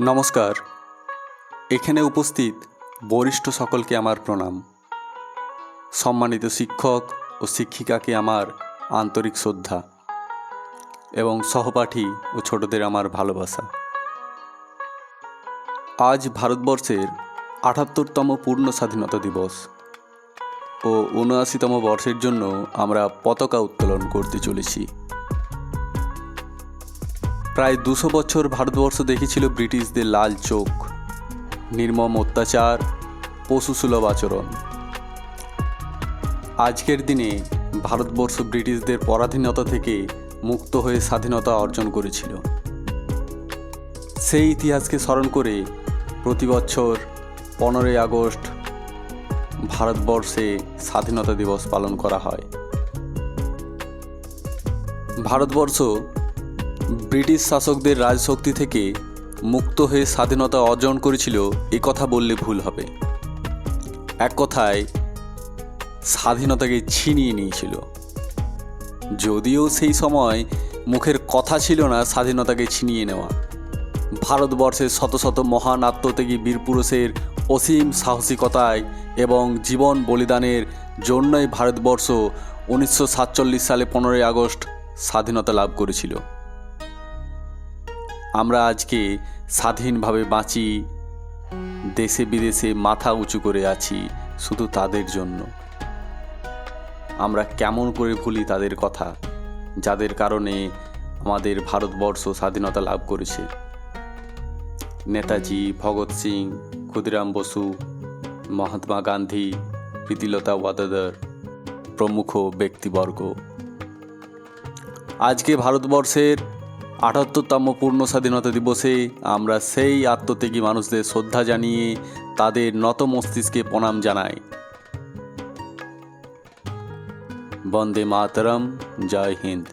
নমস্কার। এখানে উপস্থিত বরিষ্ঠ সকলকে আমার প্রণাম। সম্মানিত শিক্ষক ও শিক্ষিকাকে আমার আন্তরিক শ্রদ্ধা এবং সহপাঠী ও ছোটদের আমার ভালোবাসা। আজ ভারতবর্ষের আটাত্তরতম পূর্ণ স্বাধীনতা দিবস ও উনআশিতম বর্ষের জন্য আমরা পতাকা উত্তোলন করতে চলেছি। প্রায় দুশো বছর ভারতবর্ষ দেখেছিল ব্রিটিশদের লাল চোখ, নির্মম অত্যাচার, পশুসুলভ আচরণ। আজকের দিনে ভারতবর্ষ ব্রিটিশদের পরাধীনতা থেকে মুক্ত হয়ে স্বাধীনতা অর্জন করেছিল। সেই ইতিহাসকে স্মরণ করে প্রতি বছর পনেরোই আগস্ট ভারতবর্ষে স্বাধীনতা দিবস পালন করা হয়। ভারতবর্ষ ব্রিটিশ শাসকদের রাজশক্তি থেকে মুক্ত হয়ে স্বাধীনতা অর্জন করেছিল, এ কথা বললে ভুল হবে। এক কথায়, স্বাধীনতাকে ছিনিয়ে নিয়েছিল। যদিও সেই সময় মুখের কথা ছিল না স্বাধীনতাকে ছিনিয়ে নেওয়া। ভারতবর্ষের শত শত মহান আত্মত্যাগী বীরপুরুষের অসীম সাহসিকতায় এবং জীবন বলিদানের জন্যই ভারতবর্ষ উনিশশো সাতচল্লিশ সালে পনেরোই আগস্ট স্বাধীনতা লাভ করেছিল। আমরা আজকে স্বাধীনভাবে বাঁচি, দেশে বিদেশে মাথা উঁচু করে আছি শুধু তাদের জন্য। আমরা কেমন করে ভুলি তাদের কথা, যাদের কারণে আমাদের ভারতবর্ষ স্বাধীনতা লাভ করেছে। নেতাজি, ভগৎ সিং, ক্ষুদিরাম বসু, মহাত্মা গান্ধী, প্রীতিলতা ওয়াদাদার প্রমুখ ব্যক্তিবর্গ। আজকে ভারতবর্ষের আটাত্তরতম পূর্ণ স্বাধীনতা দিবসে আমরা সেই আত্মত্যাগী মানুষদের শ্রদ্ধা জানিয়ে তাদের নত মস্তিষ্কে প্রণাম জানাই। বন্দে মাতরম, জয় হিন্দ।